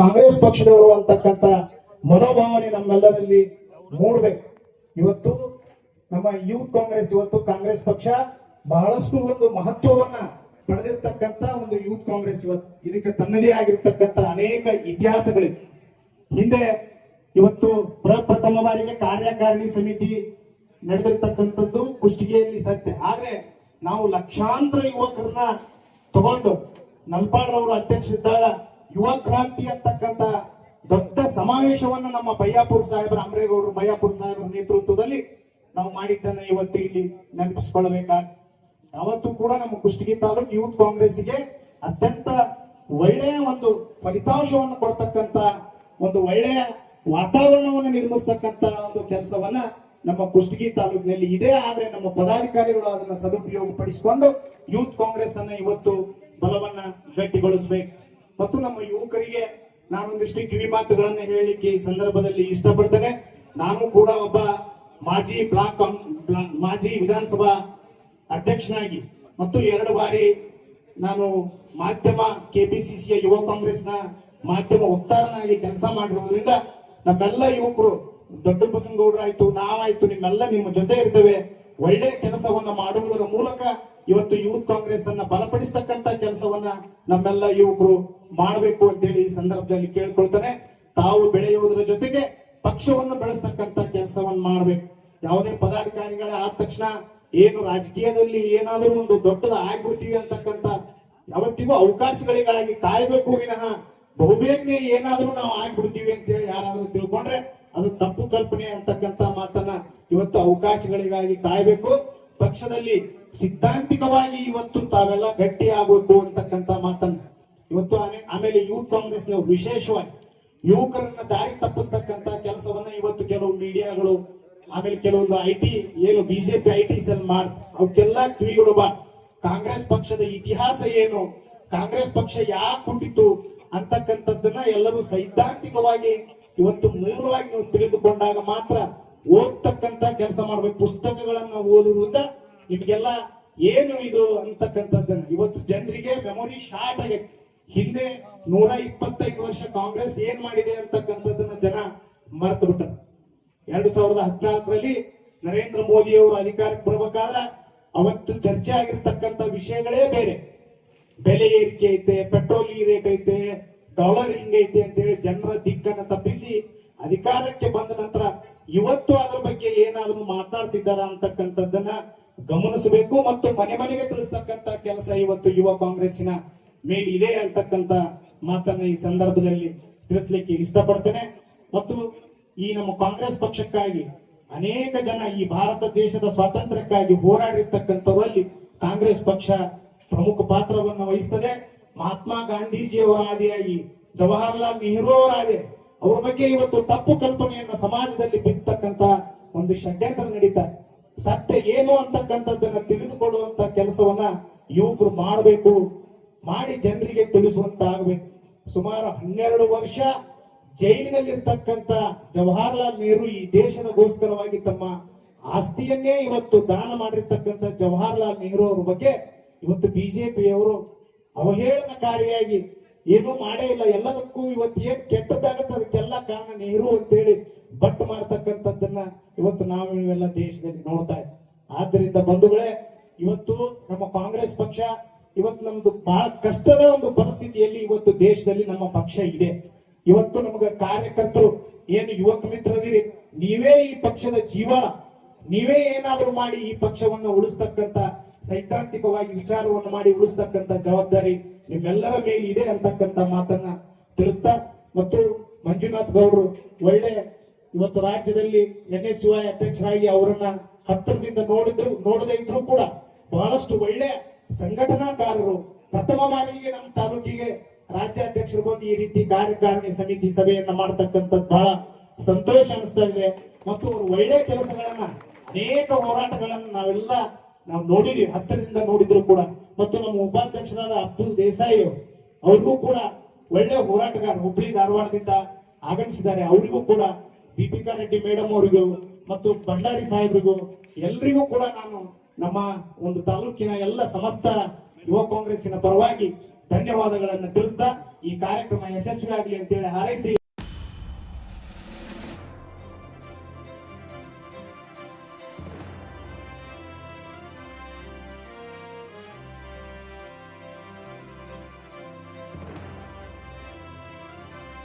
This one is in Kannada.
ಕಾಂಗ್ರೆಸ್ ಪಕ್ಷದವರು ಅಂತಕ್ಕಂತ ಮನೋಭಾವನೆ ನಮ್ಮೆಲ್ಲರಲ್ಲಿ ಮೂಡಬೇಕು. ಇವತ್ತು ನಮ್ಮ ಯೂತ್ ಕಾಂಗ್ರೆಸ್, ಇವತ್ತು ಕಾಂಗ್ರೆಸ್ ಪಕ್ಷ ಬಹಳಷ್ಟು ಒಂದು ಮಹತ್ವವನ್ನ ಪಡೆದಿರ್ತಕ್ಕಂತ ಒಂದು ಯೂತ್ ಕಾಂಗ್ರೆಸ್ ಇವತ್ತು. ಇದಕ್ಕೆ ತನ್ನದೇ ಆಗಿರ್ತಕ್ಕಂತ ಅನೇಕ ಇತಿಹಾಸಗಳಿವೆ. ಹಿಂದೆ ಇವತ್ತು ಪ್ರಪ್ರಥಮ ಬಾರಿಗೆ ಕಾರ್ಯಕಾರಿಣಿ ಸಮಿತಿ ನಡೆದಿರ್ತಕ್ಕಂಥದ್ದು ಕುಷ್ಟಿಗೆಯಲ್ಲಿ ಸತ್ಯ ಆದ್ರೆ ನಾವು ಲಕ್ಷಾಂತರ ಯುವಕರನ್ನ ತಗೊಂಡು ನಲ್ಪಾಡ್ರವರು ಅಧ್ಯಕ್ಷ ಇದ್ದಾಗ ಯುವ ಕ್ರಾಂತಿ ಅಂತಕ್ಕಂತ ದೊಡ್ಡ ಸಮಾವೇಶವನ್ನು ನಮ್ಮ ಬಯ್ಯಾಪುರ ಸಾಹೇಬರ ಅಮರೇಗೌಡರು ಬಯ್ಯಾಪುರ ಸಾಹೇಬರ ನೇತೃತ್ವದಲ್ಲಿ ನಾವು ಮಾಡಿದ್ದನ್ನ ಇವತ್ತು ಇಲ್ಲಿ ನೆನಪಿಸ್ಕೊಳ್ಬೇಕಾಗ ಯಾವತ್ತೂ ಕೂಡ ನಮ್ಮ ಕುಷ್ಟಗಿ ತಾಲೂಕು ಯೂತ್ ಕಾಂಗ್ರೆಸ್ಗೆ ಅತ್ಯಂತ ಒಳ್ಳೆಯ ಒಂದು ಫಲಿತಾಂಶವನ್ನು ಕೊಡ್ತಕ್ಕಂತ ಒಂದು ಒಳ್ಳೆಯ ವಾತಾವರಣವನ್ನು ನಿರ್ಮಿಸ್ತಕ್ಕಂತ ಒಂದು ಕೆಲಸವನ್ನ ನಮ್ಮ ಕುಷ್ಟಗಿ ತಾಲೂಕಿನಲ್ಲಿ ಇದೆ. ಆದ್ರೆ ನಮ್ಮ ಪದಾಧಿಕಾರಿಗಳು ಅದನ್ನ ಸದುಪಯೋಗ ಪಡಿಸಿಕೊಂಡು ಯೂತ್ ಕಾಂಗ್ರೆಸ್ ಅನ್ನ ಇವತ್ತು ಬಲವನ್ನ ಗಟ್ಟಿಗೊಳಿಸಬೇಕು. ಮತ್ತು ನಮ್ಮ ಯುವಕರಿಗೆ ನಾನೊಂದಿಷ್ಟು ಕಿವಿ ಮಾತುಗಳನ್ನು ಹೇಳಲಿಕ್ಕೆ ಈ ಸಂದರ್ಭದಲ್ಲಿ ಇಷ್ಟಪಡ್ತೇನೆ. ನಾನು ಕೂಡ ಒಬ್ಬ ಮಾಜಿ ಬ್ಲಾಕ್ ಮಾಜಿ ವಿಧಾನಸಭಾ ಅಧ್ಯಕ್ಷನಾಗಿ ಮತ್ತು ಎರಡು ಬಾರಿ ನಾನು ಮಾಧ್ಯಮ, ಕೆಪಿಸಿಸಿಯ ಯುವ ಕಾಂಗ್ರೆಸ್ನ ಮಾಧ್ಯಮ ವಕ್ತಾರನಾಗಿ ಕೆಲಸ ಮಾಡಿರುವುದರಿಂದ ನಮ್ಮೆಲ್ಲ ಯುವಕರು ದೊಡ್ಡ ಬಸನಗೌಡರಾಯ್ತು ನಾವಾಯ್ತು, ನಿಮ್ಮೆಲ್ಲ ನಿಮ್ಮ ಜೊತೆ ಇರ್ತೇವೆ. ಒಳ್ಳೆ ಕೆಲಸವನ್ನ ಮಾಡುವುದರ ಮೂಲಕ ಇವತ್ತು ಯೂತ್ ಕಾಂಗ್ರೆಸ್ ಅನ್ನ ಬಲಪಡಿಸತಕ್ಕಂತ ಕೆಲಸವನ್ನ ನಮ್ಮೆಲ್ಲ ಯುವಕರು ಮಾಡಬೇಕು ಅಂತೇಳಿ ಈ ಸಂದರ್ಭದಲ್ಲಿ ಕೇಳ್ಕೊಳ್ತಾನೆ. ತಾವು ಬೆಳೆಯುವುದರ ಜೊತೆಗೆ ಪಕ್ಷವನ್ನು ಬೆಳೆಸ್ತಕ್ಕಂತ ಕೆಲಸವನ್ನು ಮಾಡಬೇಕು. ಯಾವುದೇ ಪದಾಧಿಕಾರಿಗಳ ಆದ ತಕ್ಷಣ ಏನು ರಾಜಕೀಯದಲ್ಲಿ ಏನಾದರೂ ಒಂದು ದೊಡ್ಡದ ಆಗ್ಬಿಡ್ತೀವಿ ಅಂತಕ್ಕಂತ ಯಾವತ್ತಿಗೂ ಅವಕಾಶಗಳಿಗಾಗಿ ಕಾಯಬೇಕು ವಿನಃ ಬಹುಬೇಗನೆ ಏನಾದ್ರೂ ನಾವು ಆಗ್ಬಿಡ್ತೀವಿ ಅಂತೇಳಿ ಯಾರಾದ್ರೂ ತಿಳ್ಕೊಂಡ್ರೆ ಅದು ತಪ್ಪು ಕಲ್ಪನೆ ಅಂತಕ್ಕಂತ ಮಾತನ್ನ ಇವತ್ತು ಅವಕಾಶಗಳಿಗಾಗಿ ಕಾಯ್ಬೇಕು. ಪಕ್ಷದಲ್ಲಿ ಸಿದ್ಧಾಂತಿಕವಾಗಿ ಇವತ್ತು ತಾವೆಲ್ಲ ಗಟ್ಟಿ ಆಗಬೇಕು ಅಂತಕ್ಕಂತ ಮಾತನ್ನ. ಇವತ್ತು ಆಮೇಲೆ ಯೂತ್ ಕಾಂಗ್ರೆಸ್ನವರು ವಿಶೇಷವಾಗಿ ಯುವಕರನ್ನ ದಾರಿ ತಪ್ಪಿಸ್ತಕ್ಕಂತ ಕೆಲಸವನ್ನ ಇವತ್ತು ಕೆಲವು ಮೀಡಿಯಾಗಳು, ಆಮೇಲೆ ಕೆಲವೊಂದು ಐ ಟಿ ಏನು ಬಿಜೆಪಿ ಐ ಟಿ ಸೆಲ್ ಮಾಡ್ ಅವಕ್ಕೆಲ್ಲ ಕಿವಿಗಳು ಬಾ. ಕಾಂಗ್ರೆಸ್ ಪಕ್ಷದ ಇತಿಹಾಸ ಏನು? ಕಾಂಗ್ರೆಸ್ ಪಕ್ಷ ಯಾಕೆ ಹುಟ್ಟಿತು ಅಂತಕ್ಕಂಥದ್ದನ್ನ ಎಲ್ಲರೂ ಸೈದ್ಧಾಂತಿಕವಾಗಿ ಇವತ್ತು ಮೂಲವಾಗಿ ನೀವು ತಿಳಿದುಕೊಂಡಾಗ ಮಾತ್ರ ಓದ್ತಕ್ಕಂತ ಕೆಲಸ ಮಾಡ್ಬೇಕು, ಪುಸ್ತಕಗಳನ್ನ ಓದುವುದರಿಂದ ನಿಮ್ಗೆಲ್ಲ ಏನು ಇದು ಅಂತಕ್ಕಂಥದ್ದು ಇವತ್ತು ಜನರಿಗೆ ಮೆಮೊರಿ ಶಾರ್ಟ್ ಆಗೈತೆ. ಹಿಂದೆ ನೂರ ಇಪ್ಪತ್ತೈದು ವರ್ಷ ಕಾಂಗ್ರೆಸ್ ಏನ್ ಮಾಡಿದೆ ಅಂತಕ್ಕಂಥದ್ದನ್ನ ಜನ ಮರೆತು ಬಿಟ್ಟರು ಎರಡು ಸಾವಿರದ ಹದಿನಾಲ್ಕರಲ್ಲಿ ನರೇಂದ್ರ ಮೋದಿ ಅವರು ಅಧಿಕಾರಕ್ಕೆ ಬರ್ಬೇಕಾದ್ರೆ ಅವತ್ತು ಚರ್ಚೆ ಆಗಿರ್ತಕ್ಕಂಥ ವಿಷಯಗಳೇ ಬೇರೆ. ಬೆಲೆ ಏರಿಕೆ ಐತೆ, ಪೆಟ್ರೋಲ್ ರೇಟ್ ಐತೆ, ಡಾಲರ್ ಹಿಂಗೈತೆ ಅಂತೇಳಿ ಜನರ ದಿಕ್ಕನ್ನು ತಪ್ಪಿಸಿ ಅಧಿಕಾರಕ್ಕೆ ಬಂದ ನಂತರ ಇವತ್ತು ಅದ್ರ ಬಗ್ಗೆ ಏನಾದರೂ ಮಾತಾಡ್ತಿದ್ದಾರ ಅಂತಕ್ಕಂಥದ್ದನ್ನ ಗಮನಿಸಬೇಕು ಮತ್ತು ಮನೆ ಮನೆಗೆ ತಿಳಿಸ್ತಕ್ಕಂತ ಕೆಲಸ ಇವತ್ತು ಯುವ ಕಾಂಗ್ರೆಸ್ಸಿನ ಇದೆ ಅಂತಕ್ಕಂತ ಮಾತನ್ನ ಈ ಸಂದರ್ಭದಲ್ಲಿ ತಿಳಿಸ್ಲಿಕ್ಕೆ ಇಷ್ಟಪಡ್ತೇನೆ. ಮತ್ತು ಈ ನಮ್ಮ ಕಾಂಗ್ರೆಸ್ ಪಕ್ಷಕ್ಕಾಗಿ ಅನೇಕ ಜನ ಈ ಭಾರತ ದೇಶದ ಸ್ವಾತಂತ್ರ್ಯಕ್ಕಾಗಿ ಹೋರಾಡಿರ್ತಕ್ಕಂಥವರಲ್ಲಿ ಕಾಂಗ್ರೆಸ್ ಪಕ್ಷ ಪ್ರಮುಖ ಪಾತ್ರವನ್ನು ವಹಿಸ್ತದೆ. ಮಹಾತ್ಮ ಗಾಂಧೀಜಿಯವರ ಆದಿಯಾಗಿ ಜವಾಹರ್ಲಾಲ್ ನೆಹರು ಅವರ ಆದಿ ಅವ್ರ ಬಗ್ಗೆ ಇವತ್ತು ತಪ್ಪು ಕಲ್ಪನೆಯನ್ನ ಸಮಾಜದಲ್ಲಿ ಬಿತ್ತಕ್ಕಂತ ಒಂದು ಷಡ್ಯಂತ್ರ ನಡೀತಾ ಸತ್ಯ ಏನು ಅಂತಕ್ಕಂಥದ್ದನ್ನ ತಿಳಿದುಕೊಳ್ಳುವಂತ ಕೆಲಸವನ್ನ ಯುವಕರು ಮಾಡಬೇಕು, ಮಾಡಿ ಜನರಿಗೆ ತಿಳಿಸುವಂತ ಆಗ್ಬೇಕು ಸುಮಾರು ಹನ್ನೆರಡು ವರ್ಷ ಜೈಲಿನಲ್ಲಿರ್ತಕ್ಕಂಥ ಜವಾಹರ್ಲಾಲ್ ನೆಹರು ಈ ದೇಶದಗೋಸ್ಕರವಾಗಿ ತಮ್ಮ ಆಸ್ತಿಯನ್ನೇ ಇವತ್ತು ದಾನ ಮಾಡಿರ್ತಕ್ಕಂಥ ಜವಾಹರ್ಲಾಲ್ ನೆಹರು ಅವರ ಬಗ್ಗೆ ಇವತ್ತು ಬಿಜೆಪಿಯವರು ಅವಹೇಳನಕಾರಿಯಾಗಿ ಏನೂ ಮಾಡೇ ಇಲ್ಲ. ಎಲ್ಲದಕ್ಕೂ ಇವತ್ತು ಏನ್ ಕೆಟ್ಟದ್ದಾಗತ್ತೆ ಅದಕ್ಕೆಲ್ಲ ಕಾರಣ ನೆಹರು ಅಂತೇಳಿ ಬಟ್ ಮಾಡ್ತಕ್ಕಂಥದ್ದನ್ನ ಇವತ್ತು ನಾವು ಇವೆಲ್ಲ ದೇಶದಲ್ಲಿ ನೋಡ್ತಾ ಇದ್ದೀವಿ ಆದ್ದರಿಂದ ಬಂಧುಗಳೇ, ಇವತ್ತು ನಮ್ಮ ಕಾಂಗ್ರೆಸ್ ಪಕ್ಷ, ಇವತ್ತು ನಮ್ದು ಬಹಳ ಕಷ್ಟದ ಒಂದು ಪರಿಸ್ಥಿತಿಯಲ್ಲಿ ಇವತ್ತು ದೇಶದಲ್ಲಿ ನಮ್ಮ ಪಕ್ಷ ಇದೆ. ಇವತ್ತು ನಮಗೆ ಕಾರ್ಯಕರ್ತರು, ಏನು ಯುವಕ ಮಿತ್ರರಿರಿ, ನೀವೇ ಈ ಪಕ್ಷದ ಜೀವ. ನೀವೇ ಏನಾದ್ರೂ ಮಾಡಿ ಈ ಪಕ್ಷವನ್ನು ಉಳಿಸ್ತಕ್ಕಂತ ಸೈದ್ಧಾಂತಿಕವಾಗಿ ವಿಚಾರವನ್ನು ಮಾಡಿ ಉಳಿಸ್ತಕ್ಕಂತ ಜವಾಬ್ದಾರಿ ನಿಮ್ಮೆಲ್ಲರ ಮೇಲೆ ಇದೆ ಅಂತಕ್ಕಂಥ ಮಾತನ್ನ ತಿಳಿಸ್ತಾ ಮತ್ತು ಮಂಜುನಾಥ್ ಗೌಡರು ಒಳ್ಳೆ ಇವತ್ತು ರಾಜ್ಯದಲ್ಲಿ ಎನ್ ಎಸ್ ಯು ಅಧ್ಯಕ್ಷರಾಗಿ ಅವರನ್ನ ಹತ್ತಿರದಿಂದ ನೋಡಿದ್ರು, ನೋಡದೇ ಇದ್ರು ಕೂಡ ಬಹಳಷ್ಟು ಒಳ್ಳೆ ಸಂಘಟನಾಕಾರರು ಪ್ರಥಮ ಬಾರಿಗೆ ನಮ್ಮ ತಾಲೂಕಿಗೆ ರಾಜ್ಯಾಧ್ಯಕ್ಷರು ಬಂದು ಈ ರೀತಿ ಕಾರ್ಯಕಾರಿಣಿ ಸಮಿತಿ ಸಭೆಯನ್ನ ಮಾಡತಕ್ಕಂಥದ್ದು ಬಹಳ ಸಂತೋಷ ಅನಿಸ್ತಾ ಇದೆ. ಮತ್ತು ಅವರು ಒಳ್ಳೆ ಕೆಲಸಗಳನ್ನ ಅನೇಕ ಹೋರಾಟಗಳನ್ನ ನಾವೆಲ್ಲ ನಾವು ನೋಡಿದೀವಿ ಹತ್ತಿರದಿಂದ ನೋಡಿದ್ರು ಕೂಡ. ಮತ್ತು ನಮ್ಮ ಉಪಾಧ್ಯಕ್ಷರಾದ ಅಬ್ದುಲ್ ದೇಸಾಯಿ ಅವರು, ಅವ್ರಿಗೂ ಕೂಡ ಒಳ್ಳೆ ಹೋರಾಟಗಾರ, ಹುಬ್ಳಿ ಧಾರವಾಡದಿಂದ ಆಗಮಿಸಿದ್ದಾರೆ. ಅವರಿಗೂ ಕೂಡ ದೀಪಿಕಾ ರೆಡ್ಡಿ ಮೇಡಮ್ ಅವರಿಗೂ ಮತ್ತು ಭಂಡಾರಿ ಸಾಹೇಬ್ರಿಗೂ ಎಲ್ರಿಗೂ ಕೂಡ ನಾನು ನಮ್ಮ ಒಂದು ತಾಲೂಕಿನ ಎಲ್ಲ ಸಮಸ್ತ ಯುವ ಕಾಂಗ್ರೆಸ್ಸಿನ ಪರವಾಗಿ ಧನ್ಯವಾದಗಳನ್ನು ತಿಳಿಸ್ತಾ ಈ ಕಾರ್ಯಕ್ರಮ ಯಶಸ್ವಿ ಆಗಲಿ ಅಂತೇಳಿ ಹಾರೈಸಿ.